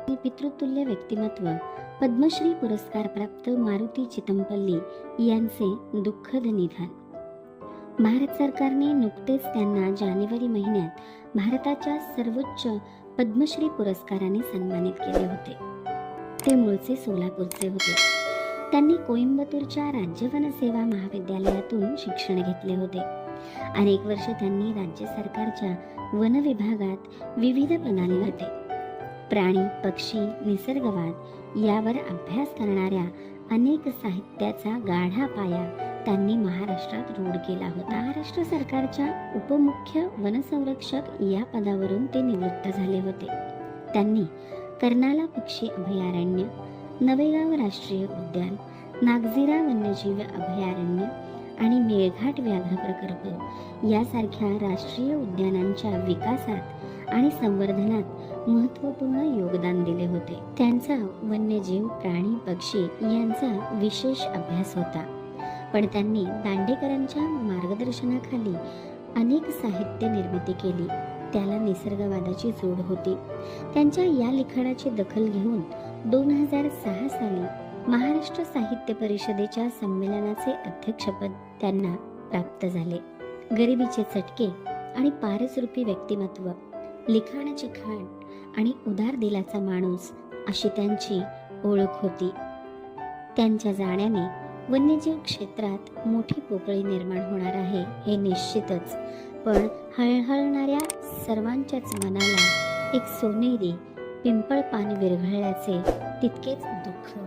पितृतुल्य व्यक्तिमत्व. पद्मश्री पुरस्कार प्राप्त मारुती चितमपल्ली यांचे दुःखद निधन. भारत सरकारने नुकतेच त्यांना जानेवारी महिन्यात भारताच्या सर्वोच्च पद्मश्री पुरस्काराने सन्मानित केले होते. ते मूळचे सोलापूरचे होते. त्यांनी कोइंबतूरच्या राज्य सेवा महाविद्यालयातून शिक्षण घेतले होते. अनेक वर्ष त्यांनी राज्य सरकारच्या वन विभागात विविध प्रणाली होते प्राणी पक्षी निसर्गवाद यावर अभ्यास करणाऱ्या अनेक साहित्याचा गाढा पाया त्यांनी महाराष्ट्रात रूढ केला होता. महाराष्ट्र सरकारच्या उपमुख्य वनसंरक्षक या पदावरून ते निवृत्त झाले होते. त्यांनी कर्नाला पक्षी अभयारण्य नवेगाव राष्ट्रीय उद्यान नागझिरा वन्यजीव अभयारण्य आणि मेळघाट व्याघ्र प्रकल्प यासारख्या राष्ट्रीय उद्यानांच्या विकासात आणि संवर्धनात महत्त्वपूर्ण योगदान दिले होते. त्यांचा वन्यजीव प्राणी पक्षी यांचा विशेष अभ्यास होता. पण त्यांनी दांडेकरांच्या मार्गदर्शनाखाली अनेक साहित्य निर्मिती केली. त्याला निसर्गवादाची जोड होती. त्यांच्या या लिखाणाची दखल घेऊन दोन हजार सहा साली महाराष्ट्र साहित्य परिषदेच्या संमेलनाचे अध्यक्षपद त्यांना प्राप्त झाले. गरिबीचे चटके आणि पारसरूपी व्यक्तिमत्व. लिखाणाची खाण आणि उदार दिलाचा माणूस अशी त्यांची ओळख होती. त्यांच्या जाण्याने वन्यजीव क्षेत्रात मोठी पोकळी निर्माण होणार आहे हे निश्चितच. पण हळहळणाऱ्या सर्वांच्याच मनाला एक सोनेरी पिंपळ पान विरघळल्याचे तितकेच दुःख.